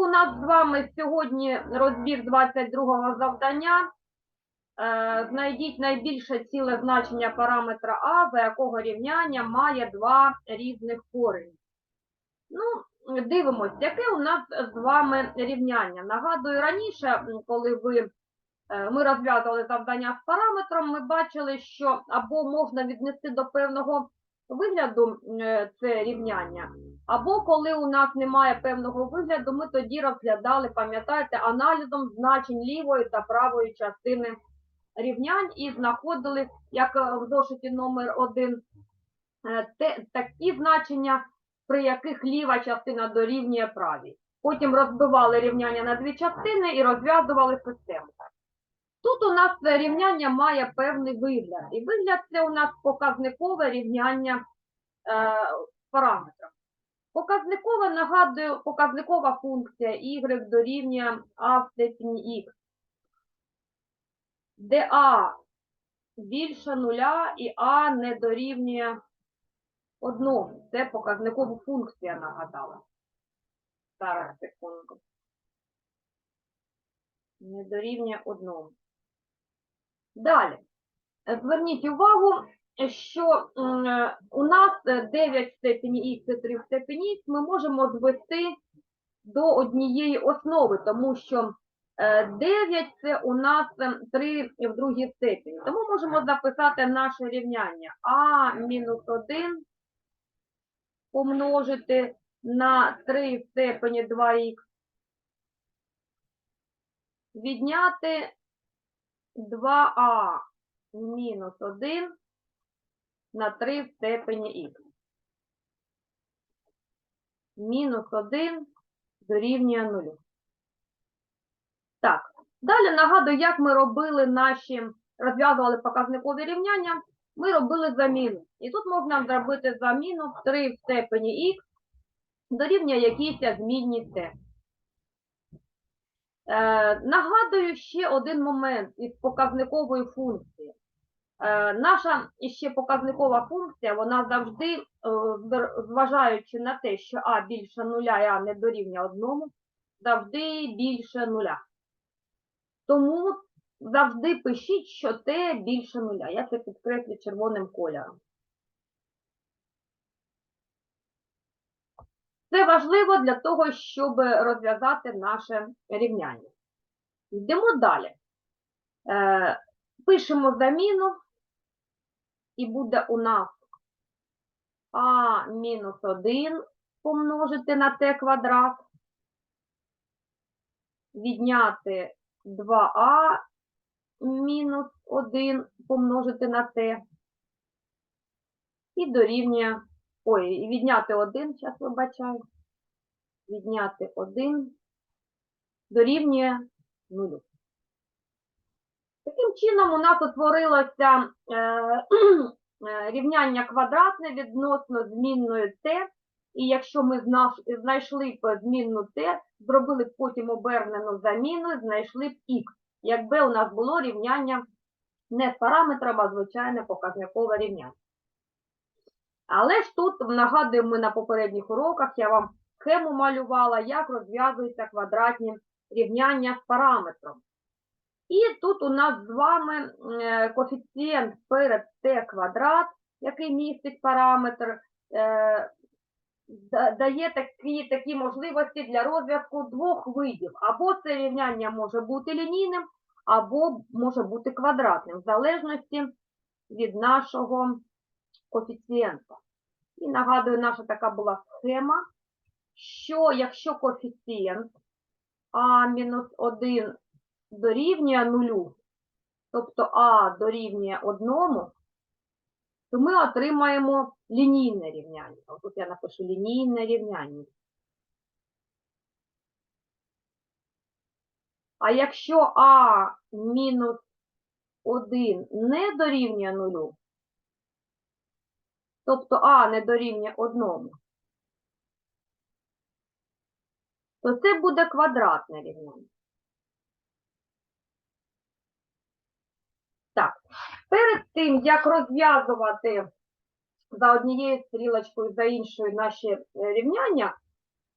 у нас з вами сьогодні розбір 22-го завдання. Е, Знайдіть найбільше ціле значення параметра А, за якого рівняння має два різних корені. Ну, дивимось, яке у нас з вами рівняння. Нагадую, раніше, коли ви, е, ми розв'язували завдання з параметром, ми бачили, що або можна віднести до певного вигляду е, це рівняння, або коли у нас немає певного вигляду, ми тоді розглядали, пам'ятаєте, аналізом значень лівої та правої частини рівнянь і знаходили, як е, в зошиті номер один, е, те, такі значення, при яких ліва частина дорівнює правій. Потім розбивали рівняння на дві частини і розв'язували систему. Тут у нас рівняння має певний вигляд. І вигляд це у нас показникове рівняння е, параметра. Показникове, нагадую, показникова функція y дорівнює а в степені х, де а більше нуля і а не дорівнює одному. Це показникова функція нагадала. Зараз секунду. Не дорівнює одному. Далі. Е, Зверніть увагу, що е, у нас е, 9 в степені х і 3 в степені х ми можемо звести до однієї основи, тому що е, 9 це у нас 3 в другій степені. Тому можемо записати наше рівняння а мінус 1 помножити на 3 в степені 2х, відняти 2а мінус 1 на 3 в степені х. Мінус 1 дорівнює 0. Так, далі нагадую, як ми робили наші, розв'язували показникові рівняння, ми робили заміну. І тут можна зробити заміну 3 в степені х дорівнює якійсь змінній c. Е, нагадую ще один момент із показникової функції. Е, наша ще показникова функція, вона завжди, е, зважаючи на те, що а більше нуля і а не дорівнює одному, завжди більше нуля. Тому завжди пишіть, що t більше нуля. Я це підкреслю червоним кольором. Це важливо для того, щоб розв'язати наше рівняння. Йдемо далі. Е, пишемо заміну, і буде у нас а мінус 1 помножити на t квадрат, відняти 2а мінус 1 помножити на t, і дорівнює Ой, відняти 1, зараз вибачаю. Відняти 1 дорівнює 0. Таким чином, у нас утворилося е, е, рівняння квадратне відносно змінною t. І якщо ми знайшли б змінну t, зробили б потім обернену заміну, знайшли б х. Якби у нас було рівняння не з параметром, а звичайне показникове рівняння. Але ж тут, нагадую, ми на попередніх уроках, я вам схему малювала, як розв'язуються квадратні рівняння з параметром. І тут у нас з вами е, коефіцієнт перед t квадрат, який містить параметр, е, дає такі, такі можливості для розв'язку двох видів. Або це рівняння може бути лінійним, або може бути квадратним, в залежності від нашого коефіцієнта. І нагадую, наша така була схема, що якщо коефіцієнт А-1 дорівнює нулю, тобто А дорівнює 1, то ми отримаємо лінійне рівняння. Ось Тут я напишу лінійне рівняння. А якщо А мінус 1 не дорівнює нулю, тобто А не дорівнює одному, то це буде квадратне рівняння. Так, перед тим, як розв'язувати за однією стрілочкою, за іншою наші е, рівняння,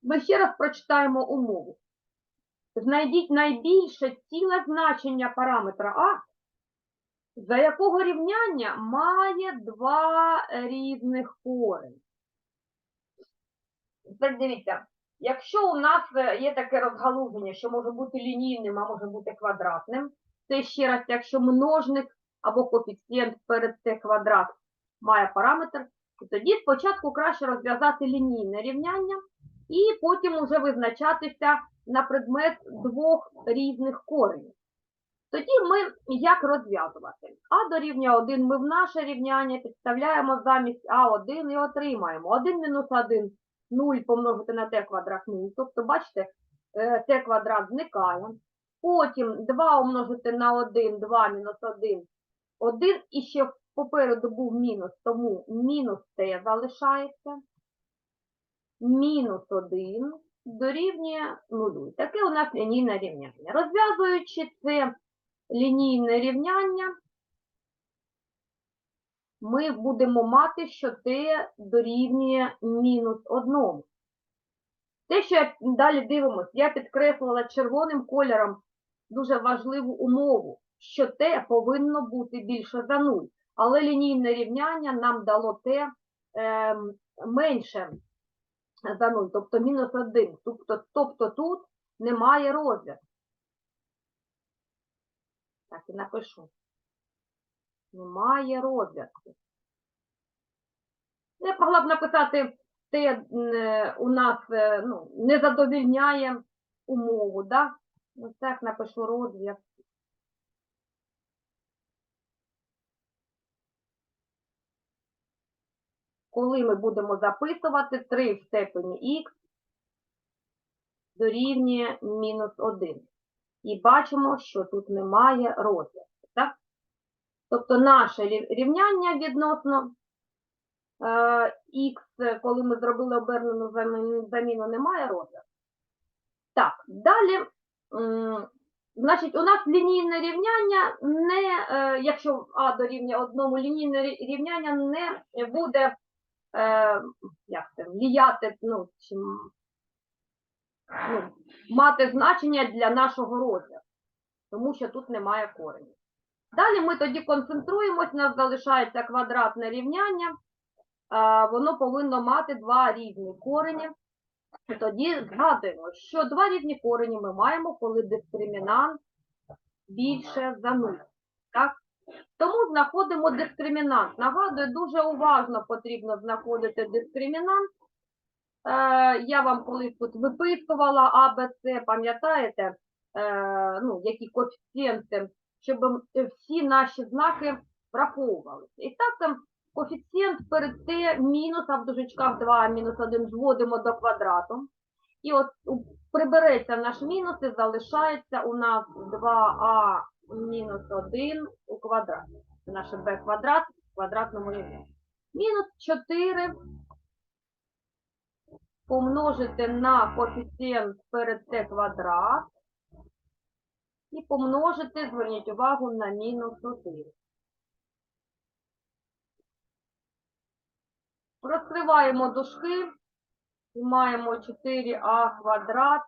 ми ще раз прочитаємо умову. Знайдіть найбільше ціле значення параметра А, за якого рівняння має два різних корені. Тепер дивіться, якщо у нас е, є таке розгалуження, що може бути лінійним, а може бути квадратним, це ще раз, якщо множник або коефіцієнт перед С квадрат має параметр, то тоді спочатку краще розв'язати лінійне рівняння і потім уже визначатися на предмет двох різних коренів. Тоді ми як розв'язувати? А дорівнює 1 ми в наше рівняння підставляємо замість А1 і отримаємо 1 мінус 1 0 помножити на t квадрат 0. Тобто, бачите, е, t квадрат зникає. Потім 2 умножити на 1, 2 мінус 1, 1, і ще попереду був мінус, тому мінус t залишається. Мінус 1 дорівнює 0. Таке у нас лінійне рівняння. Розв'язуючи це лінійне рівняння, ми будемо мати, що t дорівнює мінус 1. Те, що я далі дивимося, я підкреслила червоним кольором дуже важливу умову, що t повинно бути більше за 0. Але лінійне рівняння нам дало t е, менше за 0, тобто мінус 1. Тобто, тобто тут немає розв'язку. Так, і напишу. Немає розв'язку. Я могла б написати, те у нас е, ну, не задовільняє умову, да? Ось так напишу розв'язок. Коли ми будемо записувати 3 в степені х дорівнює мінус 1. І бачимо, що тут немає розв'язку. Тобто наше рівняння відносно х, коли ми зробили обернену заміну, немає розв'язку. Так, далі, значить, у нас лінійне рівняння не, е, якщо а дорівнює одному, лінійне рівняння не буде е, як це, вліяти, ну, чим, ну, мати значення для нашого розв'язку, тому що тут немає коренів. Далі ми тоді концентруємось, нас залишається квадратне рівняння, воно повинно мати два різні корені. Тоді згадуємо, що два різні корені ми маємо, коли дискримінант більше за 0. Так? Тому знаходимо дискримінант. Нагадую, дуже уважно потрібно знаходити дискримінант. Е, я вам колись тут виписувала А, Б, С, пам'ятаєте, е, ну, які коефіцієнти, щоб всі наші знаки враховувалися. І так там коефіцієнт перед Т мінус, а в дужечках 2 мінус 1 зводимо до квадрату. І от прибереться наш мінус і залишається у нас 2а мінус 1 у квадраті. Це наше b квадрат в квадратному рівні. Мінус 4 помножити на коефіцієнт перед t квадрат і помножити, зверніть увагу, на мінус 1. Розкриваємо дужки і маємо 4а квадрат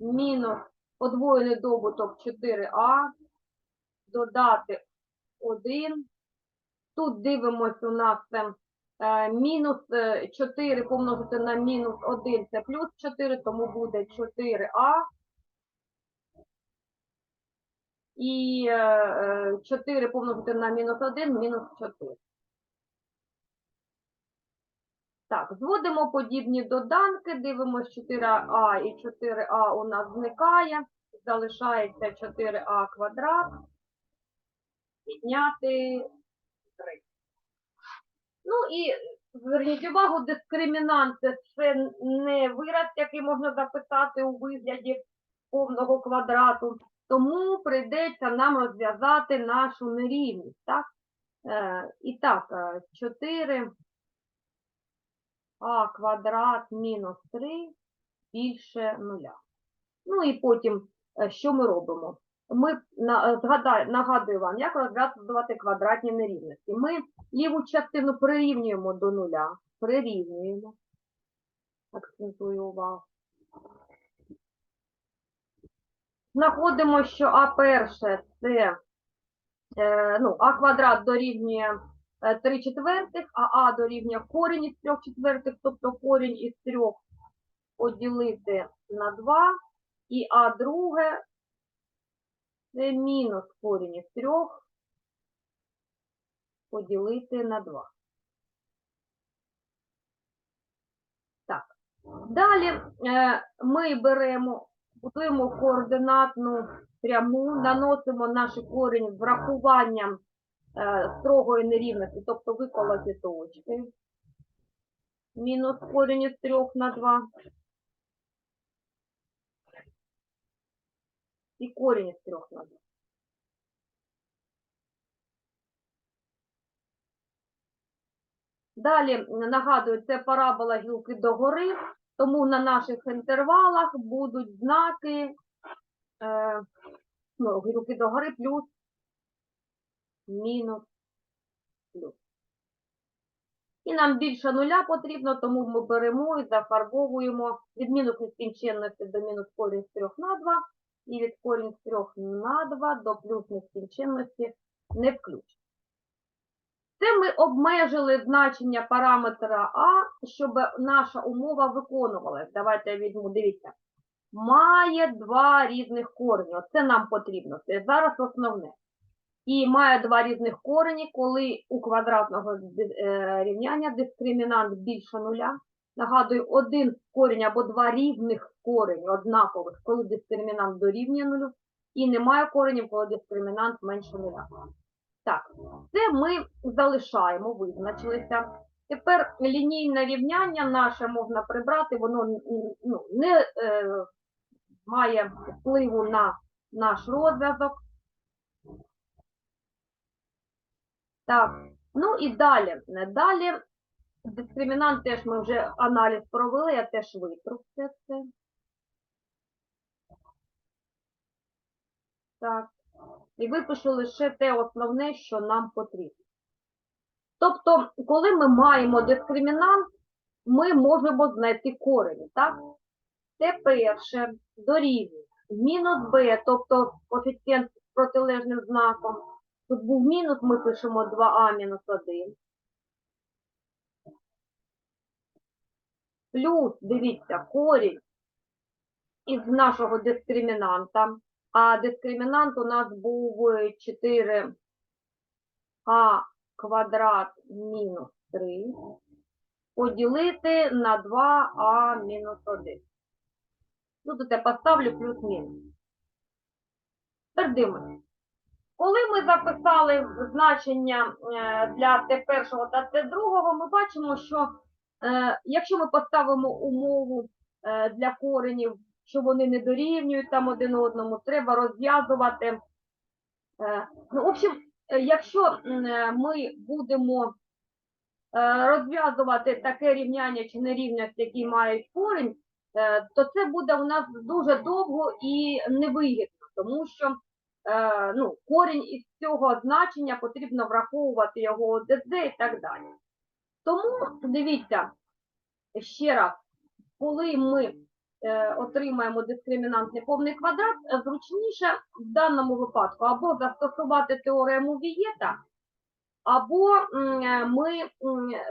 мінус подвоєний добуток 4а, додати 1. Тут дивимось у нас е, е, мінус е, 4 помножити на мінус 1 це плюс 4, тому буде 4а. І е, е, 4 помножити на мінус 1 мінус 4. Так, зводимо подібні доданки, дивимося 4а і 4а у нас зникає, залишається 4а квадрат, підняти 3. Ну і зверніть увагу, дискримінант це не вираз, який можна записати у вигляді повного квадрату, тому прийдеться нам розв'язати нашу нерівність. Так? Е, і так, е, 4 а квадрат мінус 3 більше нуля. Ну і потім, е, що ми робимо? Ми е, нагадую вам, як розв'язувати квадратні нерівності. Ми ліву частину прирівнюємо до нуля, прирівнюємо. Акцентую увагу. знаходимо, що А перше це е, ну, А квадрат дорівнює е, 3 четвертих, а А дорівнює корінь із 3 четвертих, тобто корінь із 3 поділити на 2, і А друге це мінус корінь із 3 поділити на 2. Так. Далі е, ми беремо, будуємо координатну пряму, наносимо наш корінь з врахуванням е, строгої нерівності, тобто виколоті точки. Мінус корінь із 3 на 2. І корінь із 3 на 2. Далі нагадую, це парабола гілки догори, тому на наших інтервалах будуть знаки е, ну, гілки догори плюс, мінус, плюс. І нам більше нуля потрібно, тому ми беремо і зафарбовуємо від мінус нескінченності до мінус корінь з 3 на 2 і від корінь з 3 на 2 до плюс нескінченності не включно. Це ми обмежили значення параметра А, щоб наша умова виконувалась. Давайте я візьму, дивіться. Має два різних корені. Оце нам потрібно. Це зараз основне. І має два різних корені, коли у квадратного е, рівняння дискримінант більше нуля. Нагадую, один корінь або два рівних корені однакових, коли дискримінант дорівнює нулю, і немає коренів, коли дискримінант менше нуля. Так, це ми залишаємо, визначилися. Тепер лінійне рівняння наше можна прибрати, воно ну, не е, має впливу на наш розв'язок. Так, ну і далі. Далі дискримінант теж ми вже аналіз провели, я теж витру все це. Так. І випишу лише те основне, що нам потрібно. Тобто, коли ми маємо дискримінант, ми можемо знайти корені, так? Це перше дорівнює мінус b, тобто коефіцієнт з протилежним знаком. Тут був мінус, ми пишемо 2а мінус 1. Плюс, дивіться, корінь із нашого дискримінанта. А дискримінант у нас був 4а квадрат мінус 3 поділити на 2а мінус 1. Ну, тут я поставлю плюс-мінус. Тепер. Коли ми записали значення е, для Т1 та Т2, ми бачимо, що е, якщо ми поставимо умову е, для коренів, що вони не дорівнюють там один одному, треба розв'язувати. е, Ну, в общем, е, якщо е, ми будемо розв'язувати таке рівняння чи нерівність, які мають корінь, то це буде у нас дуже довго і невигідно, тому що ну, корінь із цього значення потрібно враховувати його ОДЗ і так далі. Тому дивіться ще раз, коли ми отримаємо дискримінант неповний квадрат, е, зручніше в даному випадку або застосувати теорему Вієта, або е, ми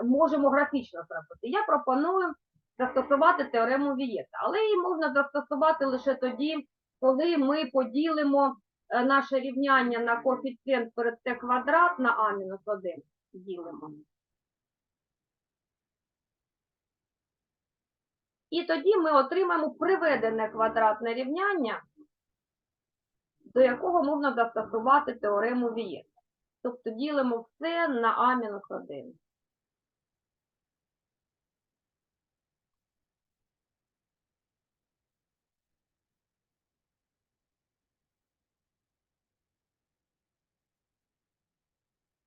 можемо графічно зробити. Я пропоную застосувати теорему Вієта, але її можна застосувати лише тоді, коли ми поділимо е, наше рівняння на коефіцієнт перед Т квадрат на А-1 ділимо. І тоді ми отримаємо приведене квадратне рівняння, до якого можна застосувати теорему Вієта. Тобто ділимо все на А-1.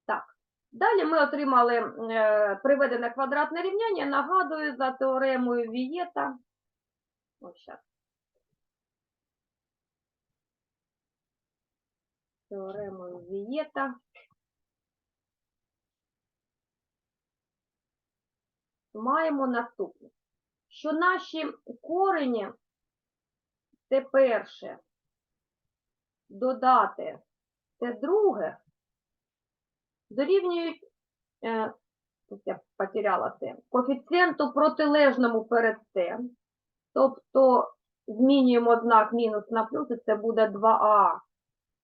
Так. Далі ми отримали е, приведене квадратне рівняння. Нагадую за теоремою Вієта. Ось щас. Теоремою Вієта. Маємо наступне, що наші корені, це перше, додати це друге дорівнюють, е, я потеряла це, коефіцієнту протилежному перед С. Тобто змінюємо знак мінус на плюс, і це буде 2а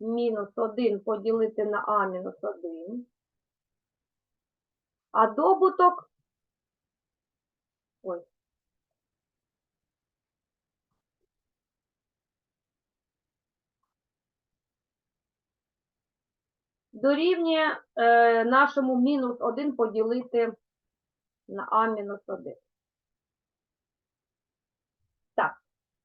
мінус 1 поділити на а мінус 1. А добуток, ой, дорівнює е, нашому мінус 1 поділити на а мінус 1. Так,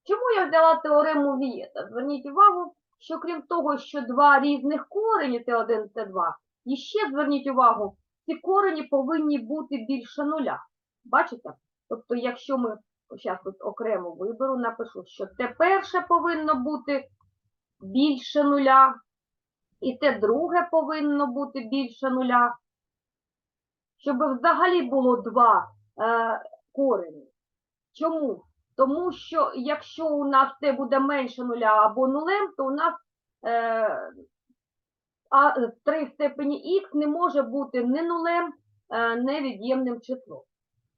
чому я взяла теорему Вієта? Зверніть увагу, що крім того, що два різних корені Т1 Т2, і ще зверніть увагу, ці корені повинні бути більше нуля. Бачите? Тобто, якщо ми зараз тут окремо виберу, напишу, що те перше повинно бути більше нуля, і те друге повинно бути більше нуля, щоб взагалі було два е, корені. Чому? Тому що якщо у нас це буде менше нуля або нулем, то у нас е, а 3 в степені х не може бути ні нулем, е, ні від'ємним числом.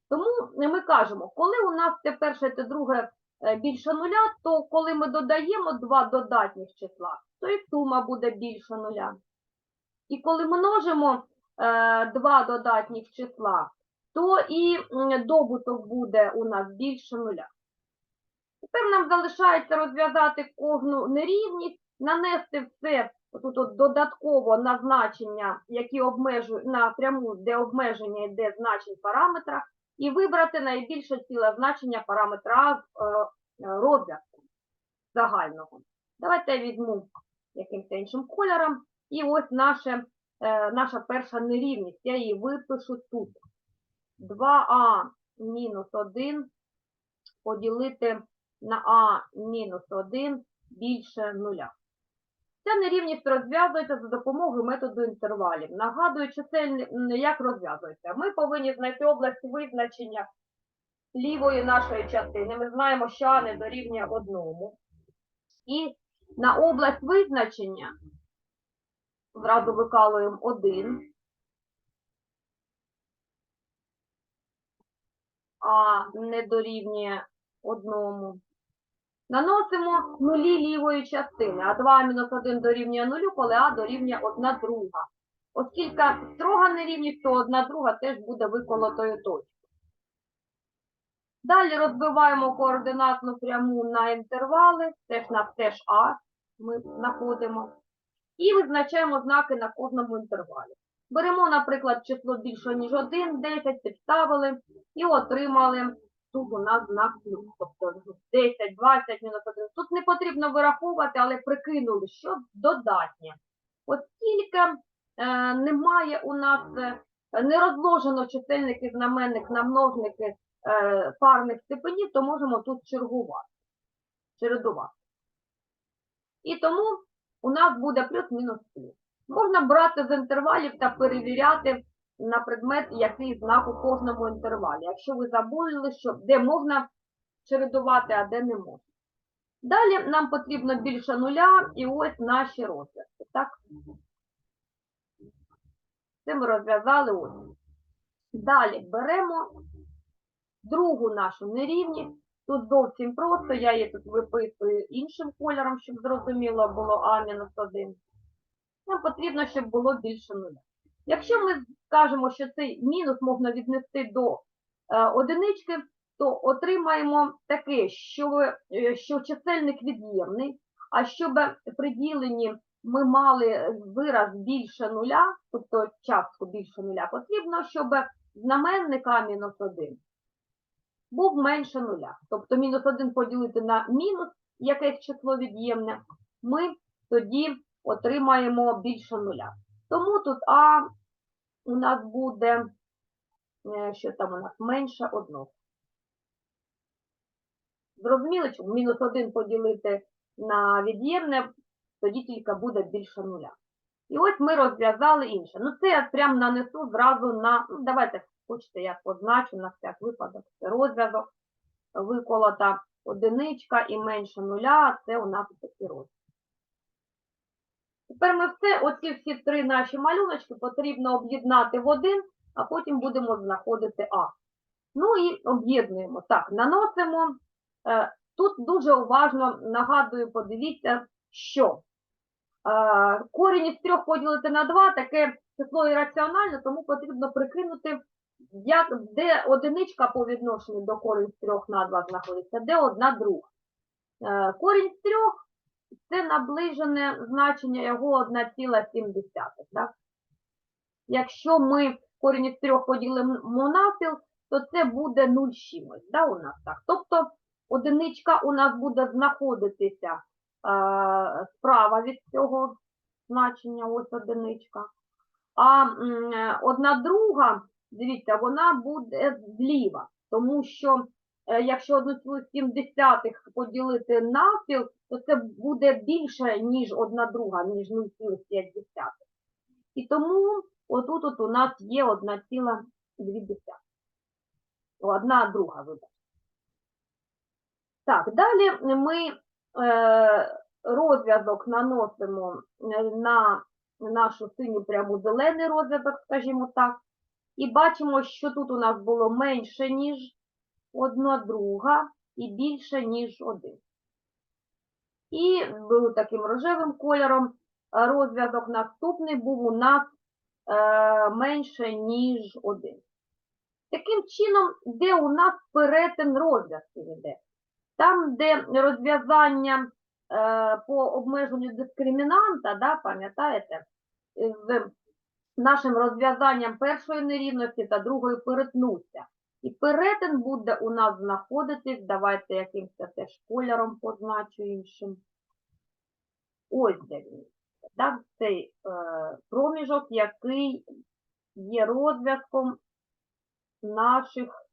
Тому ми кажемо, коли у нас те перше, те друге більше нуля, то коли ми додаємо два додатніх числа, то і сума буде більше нуля. І коли множимо е, два додатніх числа, то і добуток буде у нас більше нуля. Тепер нам залишається розв'язати кожну нерівність, нанести все тут от додатково на значення, які обмежують на пряму, де обмеження йде значень параметра, і вибрати найбільше ціле значення параметра е, е, розв'язку загального. Давайте я візьму якимось іншим кольором. І ось наше, е, наша перша нерівність. Я її випишу тут. 2а мінус 1 поділити на а мінус 1 більше нуля. Ця нерівність розв'язується за допомогою методу інтервалів. Нагадую, чисельник, як розв'язується. Ми повинні знайти область визначення лівої нашої частини. Ми знаємо, що а не дорівнює одному. І на область визначення зразу викалуємо 1. А не дорівнює одному. Наносимо нулі лівої частини, а 2 мінус 1 дорівнює нулю, коли а дорівнює 1 друга. Оскільки строга нерівність, то 1 друга теж буде виколотою точкою. Далі розбиваємо координатну пряму на інтервали, теж на теж А ми знаходимо. І визначаємо знаки на кожному інтервалі. Беремо, наприклад, число більше, ніж 1, 10, підставили і отримали тут у нас знак плюс. Тобто 10, 20, мінус 1. Тут не потрібно вираховувати, але прикинули, що додатнє. Оскільки е, немає у нас, е, не розложено чисельник і знаменник на множники е, парних степенів, то можемо тут чергувати, чередувати. І тому у нас буде плюс-мінус плюс. Можна брати з інтервалів та перевіряти на предмет, який знак у кожному інтервалі. Якщо ви забули, що де можна чередувати, а де не можна. Далі нам потрібно більше нуля, і ось наші розв'язки. Так? Це ми розв'язали ось. Далі беремо другу нашу нерівність. Тут зовсім просто, я її тут виписую іншим кольором, щоб зрозуміло було А-1. Нам потрібно, щоб було більше нуля. Якщо ми скажемо, що цей мінус можна віднести до е, одинички, то отримаємо таке, що, е, що чисельник від'ємний, а щоб при діленні ми мали вираз більше нуля, тобто частку більше нуля, потрібно, щоб знаменник А мінус 1 був менше нуля. Тобто мінус 1 поділити на мінус якесь число від'ємне, ми тоді отримаємо більше нуля. Тому тут А у нас буде, е, що там у нас, менше одного. Зрозуміли, чому мінус 1 поділити на від'ємне, тоді тільки буде більше нуля. І ось ми розв'язали інше. Ну, це я прям нанесу зразу на, ну, давайте, хочете, я позначу на всяк випадок. Це розв'язок, виколота одиничка і менше нуля, це у нас такий розв'язок. Тепер ми все, оці всі три наші малюночки потрібно об'єднати в один, а потім будемо знаходити А. Ну і об'єднуємо. Так, наносимо. Е, Тут дуже уважно нагадую, подивіться, що е, корінь із трьох поділити на два, таке число ірраціональне, тому потрібно прикинути, як, де одиничка по відношенню до корінь з трьох на два знаходиться, де одна друга. Е, Корінь з трьох це наближене значення його 1,7. Так? Якщо ми корінь із трьох поділимо навпіл, то це буде 0 чимось, да, у нас так. Тобто одиничка у нас буде знаходитися е, справа від цього значення, ось одиничка. А е, одна друга, дивіться, вона буде зліва, тому що якщо 1,7 поділити навпіл, то це буде більше, ніж одна друга, ніж 0,5. І тому отут от у нас є 1,2. Одна друга, вибачте. Так, далі ми е, розв'язок наносимо е, на нашу синю пряму зелений розв'язок, скажімо так, і бачимо, що тут у нас було менше, ніж одна друга, і більше, ніж один. І був таким рожевим кольором е, розв'язок наступний був у нас е, менше, ніж один. Таким чином, де у нас перетин розв'язків іде? Там, де розв'язання е, по обмеженню дискримінанта, да, пам'ятаєте, з нашим розв'язанням першої нерівності та другої перетнуться. І перетин буде у нас знаходитись, давайте якимось теж кольором позначу іншим. Ось де він. Так, цей е, проміжок, який є розв'язком наших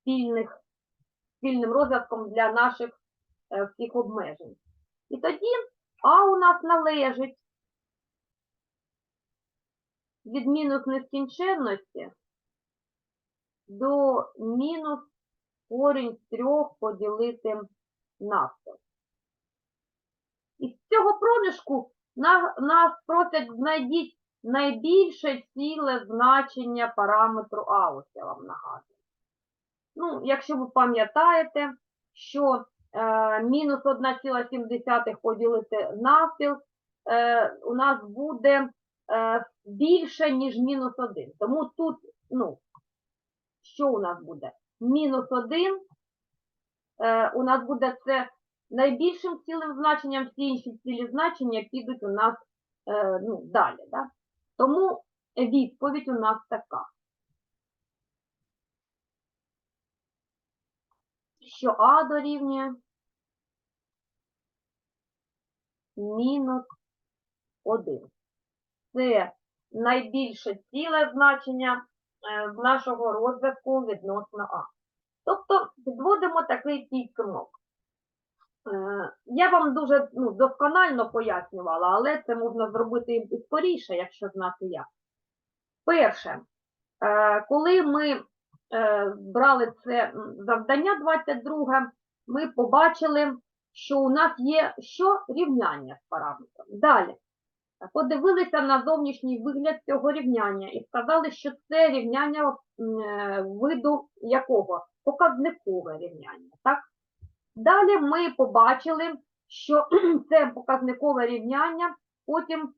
спільних, спільним розв'язком для наших е, всіх обмежень. І тоді А у нас належить від мінус нескінченності до мінус корінь з трьох поділити навпіл. І з цього проміжку нас просять знайдіть найбільше ціле значення параметру А, я вам нагадую. Ну, якщо ви пам'ятаєте, що е, мінус 1,7 поділити навпіл, е, у нас буде е, більше, ніж мінус 1. Тому тут, ну, що у нас буде? Мінус 1, е, у нас буде це найбільшим цілим значенням, всі інші цілі значення підуть у нас е, ну, далі. Да? Тому відповідь у нас така. Що А дорівнює мінус 1. Це найбільше ціле значення е, з нашого розвитку відносно А. Тобто підводимо такий підсумок. Е, Я вам дуже ну, досконально пояснювала, але це можна зробити і скоріше, якщо знати як. Перше, е, коли ми брали це завдання 22, ми побачили, що у нас є що рівняння з параметром. Далі подивилися на зовнішній вигляд цього рівняння і сказали, що це рівняння е, виду якого? Показникове рівняння. Так? Далі ми побачили, що це показникове рівняння потім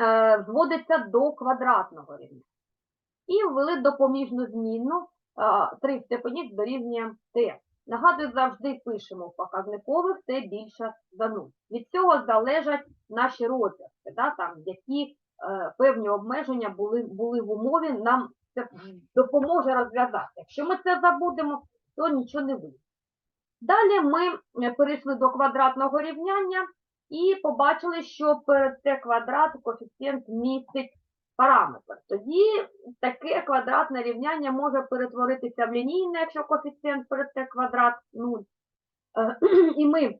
е, зводиться до квадратного рівня. І ввели допоміжну змінну 3 в степені дорівнює t. Нагадую, завжди пишемо в показникових t більше за 0. Від цього залежать наші розв'язки, да, там, які е, певні обмеження були, були в умові, нам це допоможе розв'язати. Якщо ми це забудемо, то нічого не вийде. Далі ми е, перейшли до квадратного рівняння і побачили, що перед Т квадрат коефіцієнт містить параметр. Тоді таке квадратне рівняння може перетворитися в лінійне, якщо коефіцієнт перед квадрат 0. Е, І ми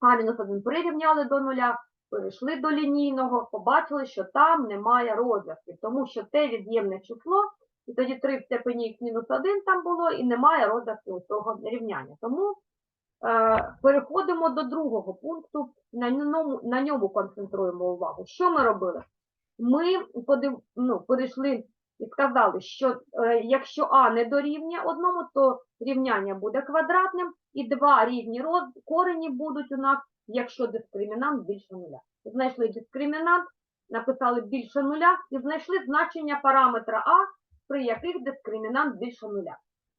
А-1 прирівняли до нуля, перейшли до лінійного, побачили, що там немає розв'язків, тому що Т від'ємне число, і тоді 3 в степені х-1 там було, і немає розв'язків у цього рівняння. Тому Е, Переходимо до другого пункту, на ньому, на ньому концентруємо увагу. Що ми робили? Ми подив, ну, перейшли і сказали, що е, якщо А не дорівнює одному, то рівняння буде квадратним, і два рівні роз, корені будуть у нас, якщо дискримінант більше нуля. Знайшли дискримінант, написали більше нуля і знайшли значення параметра А, при яких дискримінант більше нуля.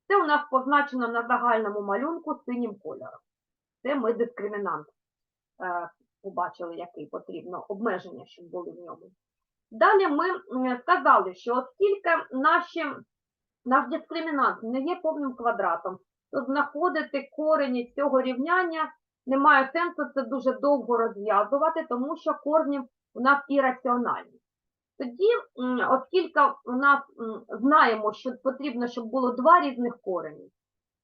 Це у нас позначено на загальному малюнку синім кольором. Це ми дискримінант е, побачили, який потрібно, обмеження, щоб були в ньому. Далі ми сказали, що оскільки наші, наш дискримінант не є повним квадратом, то знаходити корені цього рівняння немає сенсу це дуже довго розв'язувати, тому що корні у нас ірраціональні. Тоді, оскільки у нас знаємо, що потрібно, щоб було два різних корені,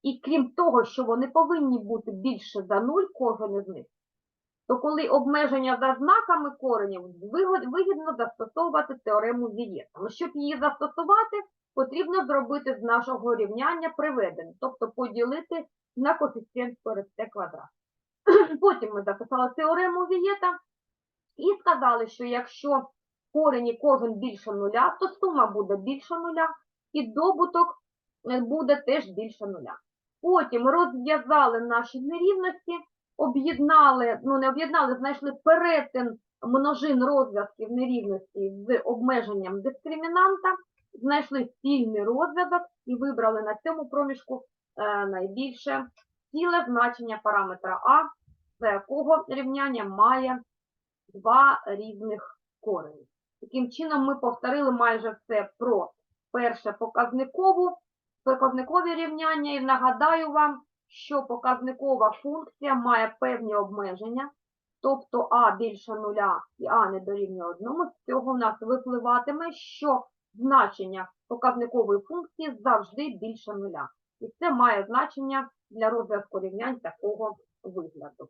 і крім того, що вони повинні бути більше за нуль, кожен із них, то коли обмеження за знаками коренів, вигідно застосовувати теорему Вієта. Ну, Щоб її застосувати, потрібно зробити з нашого рівняння приведення, тобто поділити на коефіцієнт перед Т квадрат. Потім ми записали теорему Вієта і сказали, що якщо корені кожен більше нуля, то сума буде більше нуля, і добуток е, буде теж більше нуля. Потім розв'язали наші нерівності, об'єднали, ну не об'єднали, знайшли перетин множин розв'язків нерівності з обмеженням дискримінанта, знайшли спільний розв'язок і вибрали на цьому проміжку е, найбільше ціле значення параметра А, за якого рівняння має два різних корені. Таким чином, ми повторили майже все про перше показникову, показникові рівняння і нагадаю вам, що показникова функція має певні обмеження, тобто а більше нуля і а не дорівнює одному, з цього в нас випливатиме, що значення показникової функції завжди більше нуля. І це має значення для розв'язку рівнянь такого вигляду.